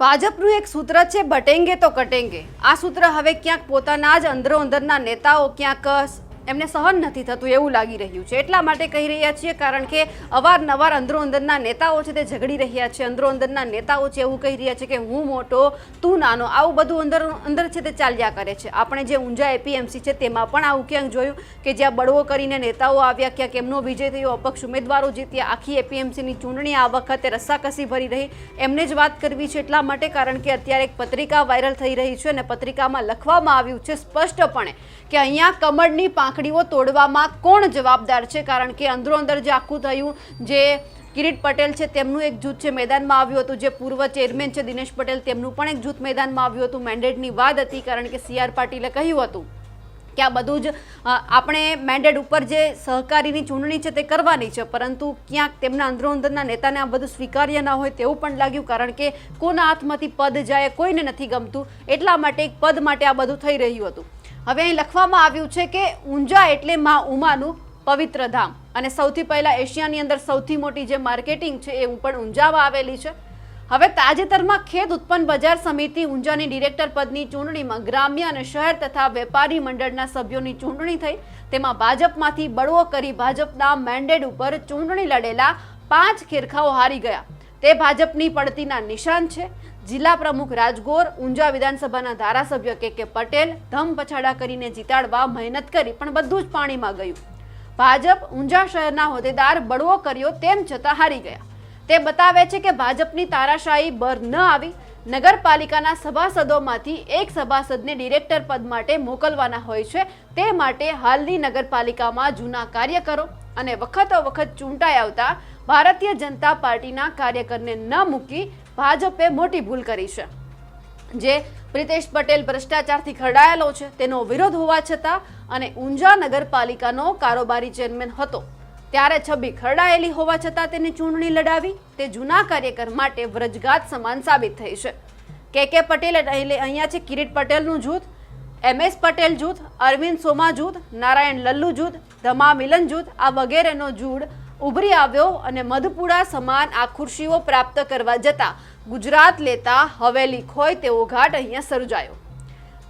ભાજપનું એક સૂત્ર છે, બટેંગે તો કટેંગે આ સૂત્ર હવે ક્યાંક પોતાના જ અંદરો અંદરના નેતાઓ ક્યાંક એમને સહન નથી થતું એવું લાગી રહ્યું છે. એટલા માટે કહી રહ્યા છીએ કારણ કે અવારનવાર અંદરો અંદરના નેતાઓ છે તે ઝઘડી રહ્યા છે. અંદરો અંદરના નેતાઓ છે એવું કહી રહ્યા છે કે હું મોટો, તું નાનો, આવું બધું અંદર અંદર છે તે ચાલ્યા કરે છે. આપણે જે ઊંઝા એપીએમસી છે તેમાં પણ આવું ક્યાંક જોયું કે જ્યાં બળવો કરીને નેતાઓ આવ્યા, ક્યાંક એમનો વિજય થયો, અપક્ષ ઉમેદવારો જીત્યા, આખી એપીએમસીની ચૂંટણી આ વખતે રસ્સાકસી ભરી રહી. એમને જ વાત કરવી છે એટલા માટે કારણ કે અત્યારે એક પત્રિકા વાયરલ થઈ રહી છે અને પત્રિકામાં લખવામાં આવ્યું છે સ્પષ્ટપણે કે અહીંયા કમળની પાંખડીઓ તોડવામાં કોણ જવાબદાર છે? કારણ કે અંદરો અંદર જે આખું થયું, જે કિરીટ પટેલ છે, તેમનું એક જૂથ છે, મેદાનમાં આવ્યું હતું. જે પૂર્વ ચેરમેન છે, દિનેશ પટેલ, તેમનું પણ એક જૂથ મેદાનમાં આવ્યું હતું. મેન્ડેટની વાત હતી, કારણ કે સી આર પાટીલે કહ્યું હતું કે આ બધું જ આપણે મેન્ડેટ ઉપર જે સહકારીની ચૂંટણી છે તે કરવાની છે. પરંતુ ક્યાંક તેમના અંદરો અંદરના નેતાને આ બધું સ્વીકાર્ય ના હોય તેવું પણ લાગ્યું, કારણ કે કોના હાથમાંથી પદ જાય, કોઈને નથી ગમતું. એટલા માટે એક પદ માટે આ બધું થઈ રહ્યું હતું. હવે અહીં લખવામાં આવ્યું છે કે ઊંઝા એટલે મા ઉમાનું પવિત્ર ધામ. અને સૌથી પહેલાં એશિયાની અંદર સૌથી મોટી જે માર્કેટિંગ છે એ પણ ઊંઝામાં આવેલી છે. હવે તાજેતરમાં ખેત ઉત્પન્ન બજાર સમિતિ ઊંઝાની ડિરેક્ટર પદની ચૂંટણીમાં ગ્રામ્ય અને શહેર તથા વેપારી મંડળના સભ્યોની ચૂંટણી થઈ. તેમાં ભાજપમાંથી બળવો કરી ભાજપના મેન્ડેટ ઉપર ચૂંટણી લડેલા પાંચ ખેરખાઓ હારી ગયા. તે ભાજપની પડતીના નિશાન છે. જિલ્લા પ્રમુખ રાજગોર ઊંઝા વિધાનસભાના ધારાસભ્ય કે કે પટેલ ધમ પછાડા કરીને જીતાડવા મહેનત કરી, પણ બધું જ પાણીમાં ગયું. ભાજપ ઊંઝા શહેરના હોદ્દેદાર બળવો કર્યો તેમ છતાં હારી ગયા. તે બતાવે છે કે ભાજપની તારાશાહી બર ન આવી. નગરપાલિકાના સભાસદોમાંથી એક સભાસદને ડિરેક્ટર પદ માટે મોકલવાના હોય છે. તે માટે હાલની નગરપાલિકામાં જૂના કાર્યકરો અને વખતો વખત ચૂંટાઈ આવતા ભારતીય જનતા પાર્ટીના કાર્યકરને ન મૂકી ભાજપે મોટી ભૂલ કરી છે. જે પ્રિતેશ પટેલ ભ્રષ્ટાચારથી ખરડાયેલો છે, તેનો વિરોધ હોવા છતાં અને ઊંઝા નગરપાલિકાનો કારોબારી ચેરમેન હતો. ત્યારે છબી ખરડાયેલી હોવા છતાં તેની ચૂંટણી લડાવી, તે જૂના કાર્યકર માટે વ્રજગાત સમાન સાબિત થઈ છે. કે કે પટેલ એટલે અહીંયા છે, કિરીટ પટેલનું જૂથ, એમ એસ પટેલ જૂથ, અરવિંદ સોમા જૂથ, નારાયણ લલ્લુ જૂથ, ધમા મિલન જૂથ, આ વગેરેનો જૂડ ઉભરી આવ્યો અને મધપુડા સમાન આ ખુરશીઓ પ્રાપ્ત કરવા જતાં ગુજરાત લેતા હવેલી ખોય તેવો ઘાટ અહીંયા સર્જાયો.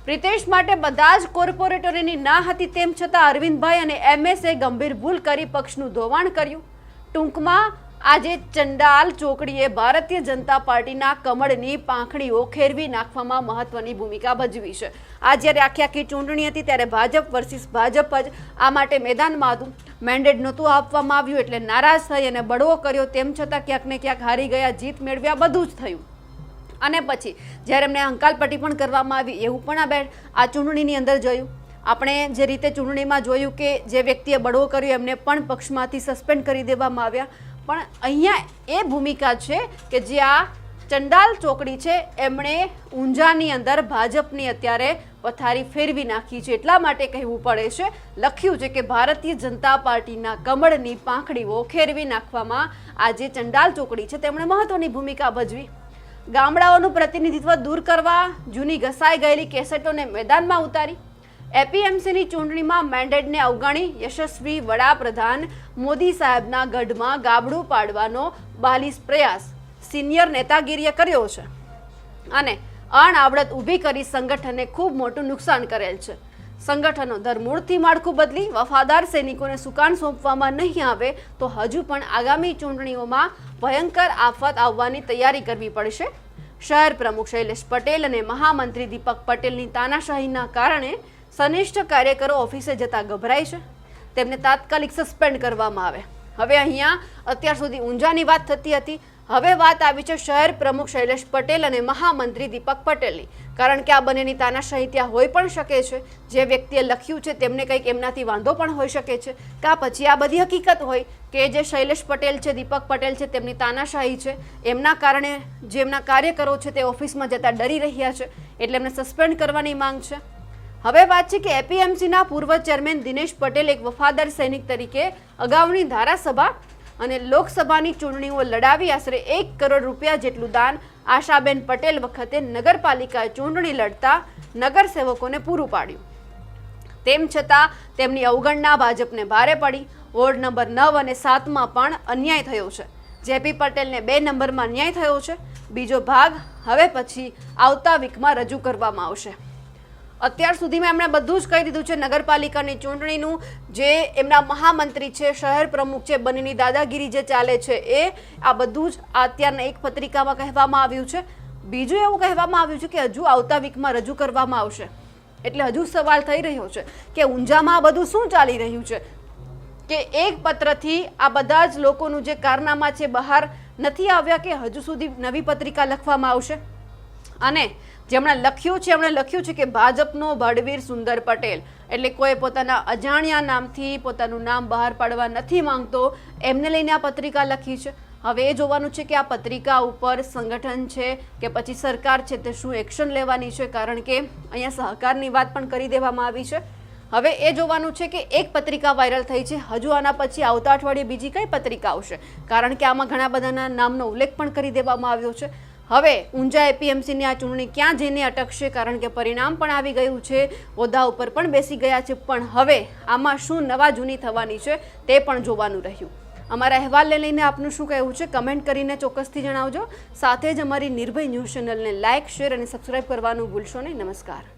પ્રિતેશ માટે બધા જ કોર્પોરેટરોની ના હતી તેમ છતાં અરવિંદભાઈ અને એમએસએ ગંભીર ભૂલ કરી પક્ષનું ધોવાણ કર્યું. ટૂંકમાં આજે ચંડાલ ચોકડીએ ભારતીય જનતા પાર્ટીના કમળની પાંખડીઓ ખેરવી નાખવામાં મહત્વની ભૂમિકા ભજવી છે. આ જ્યારે આખી આખી ચૂંટણી હતી ત્યારે ભાજપ વર્સિસ ભાજપ જ આ માટે મેદાનમાં હતું. મેન્ડેટ નહોતું આપવામાં આવ્યું એટલે નારાજ થઈ અને બળવો કર્યો. તેમ છતાં ક્યાંક ને ક્યાંક હારી ગયા, જીત મેળવ્યા બધું જ થયું. અને પછી જ્યારે એમને અંકાલપટ્ટી પણ કરવામાં આવી, એવું પણ આ બે આ ચૂંટણીની અંદર જોયું. આપણે જે રીતે ચૂંટણીમાં જોયું કે જે વ્યક્તિએ બળવો કર્યો, એમને પણ પક્ષમાંથી સસ્પેન્ડ કરી દેવામાં આવ્યા. પણ અહીંયા એ ભૂમિકા છે કે જે આ ચંડાલ ચોકડી છે, એમણે ઊંઝાની અંદર ભાજપની અત્યારે પથારી ફેરવી નાખી છે. એટલા માટે કહેવું પડે છે, લખ્યું છે કે ભારતીય જનતા પાર્ટીના કમળની પાંખડીઓ ખેરવી નાખવામાં આ જે ચંડાલ ચોકડી છે. તેમણે મહત્વની ભૂમિકા ભજવી. ગામડાઓનું પ્રતિનિધિત્વ દૂર કરવા જૂની ઘસાઈ ગયેલી કેસેટોને મેદાનમાં ઉતારી. એપીએમસીની ચૂંટણીમાં મેન્ડેટને અવગણી યશસ્વી વડાપ્રધાન મોદી સાહેબના ગઢમાં ગાબડું પાડવાનો બાલીસ પ્રયાસ. સિનિયર નેતાગીરીએ કર્યો છે અને અણઆવડત ઊભી કરી સંગઠનને ખૂબ મોટું નુકસાન કરેલ છે. સંગઠનો ધરમૂળથી માળખું બદલી વફાદાર સૈનિકોને સુકાન સોંપવામાં નહીં આવે તો હજુ પણ આગામી ચૂંટણીઓમાં ભયંકર આફત આવવાની તૈયારી કરવી પડશે. શહેર પ્રમુખ શૈલેષ પટેલ અને મહામંત્રી દીપક પટેલની તાનાશાહીના કારણે સનિષ્ઠ કાર્યકરો ઓફિસે જતા ગભરાય છે. તેમને તાત્કાલિક સસ્પેન્ડ કરવામાં આવે. હવે અહીંયા અત્યાર સુધી ઊંઝાની વાત થતી હતી. હવે વાત આવી છે શહેર પ્રમુખ શૈલેષ પટેલ અને મહામંત્રી દીપક પટેલની. કારણ કે આ બંનેની તાનાશાહી ત્યાં હોઈ પણ શકે છે. જે વ્યક્તિએ લખ્યું છે તેમને કંઈક એમનાથી વાંધો પણ હોઈ શકે છે. કાં પછી આ બધી હકીકત હોય કે જે શૈલેષ પટેલ છે, દીપક પટેલ છે તેમની તાનાશાહી છે, એમના કારણે જે એમના કાર્યકરો છે તે ઓફિસમાં જતા ડરી રહ્યા છે. એટલે એમને સસ્પેન્ડ કરવાની માંગ છે. હવે વાત છે કે એપીએમસીના પૂર્વ ચેરમેન દિનેશ પટેલ એક વફાદાર સૈનિક તરીકે અગાઉની ધારાસભા અને લોકસભાની ચૂંટણીઓ લડાવી આશરે એક કરોડ રૂપિયા જેટલું દાન આશાબેન પટેલ વખતે નગરપાલિકાએ ચૂંટણી લડતા નગરસેવકોને પૂરું પાડ્યું. તેમ છતાં તેમની અવગણના ભાજપને ભારે પડી. વોર્ડ નંબર નવ અને સાતમાં પણ અન્યાય થયો છે. જેપી પટેલને બે નંબરમાં અન્યાય થયો છે. બીજો ભાગ હવે પછી આવતા વીકમાં રજૂ કરવામાં આવશે. અત્યાર સુધીમાં એમણે બધું જ કહી દીધું છે નગરપાલિકાની ચૂંટણીનું. જે એમના મહામંત્રી છે, શહેર પ્રમુખ છે, બંનેની દાદાગીરી જે ચાલે છે એ આ બધું જ અત્યારના એક પત્રિકામાં કહેવામાં આવ્યું છે. બીજું એવું કહેવામાં આવ્યું છે કે હજુ આવતા વીકમાં રજૂ કરવામાં આવશે. એટલે હજુ સવાલ થઈ રહ્યો છે કે ઊંઝામાં બધું શું ચાલી રહ્યું છે? કે એક પત્રથી આ બધા જ લોકોનું જે કારનામા છે બહાર નથી આવ્યા કે હજુ સુધી નવી પત્રિકા લખવામાં આવશે? અને જેમણે લખ્યું છે, એમણે લખ્યું છે કે ભાજપનો બળવીર સુંદર પટેલ. એટલે કોઈ પોતાના અજાણ્યા નામથી પોતાનું નામ બહાર પાડવા નથી માંગતો, એમને લઈને આ પત્રિકા લખી છે. હવે એ જોવાનું છે કે આ પત્રિકા ઉપર સંગઠન છે કે પછી સરકાર છે તે શું એક્શન લેવાની છે? કારણ કે અહીંયા સહકારની વાત પણ કરી દેવામાં આવી છે. હવે એ જોવાનું છે કે એક પત્રિકા વાયરલ થઈ છે. હજુ આના પછી આવતા અઠવાડિયે બીજી કઈ પત્રિકા આવશે? કારણ કે આમાં ઘણા બધાના નામનો ઉલ્લેખ પણ કરી દેવામાં આવ્યો છે. હવે ઊંઝા એપીએમસીની આ ચૂંટણી ક્યાં જઈને અટકશે? કારણ કે પરિણામ પણ આવી ગયું છે. હોદ્દા ઉપર પણ બેસી ગયા છે. પણ હવે આમાં શું નવા જૂની થવાની છે તે પણ જોવાનું રહ્યું. અમારા અહેવાલને લઈને આપનું શું કહેવું છે? કમેન્ટ કરીને ચોક્કસથી જણાવજો. સાથે જ અમારી નિર્ભય ન્યૂઝ ચેનલને લાઇક, શેર અને સબસ્ક્રાઇબ કરવાનું ભૂલશો નહીં. નમસ્કાર.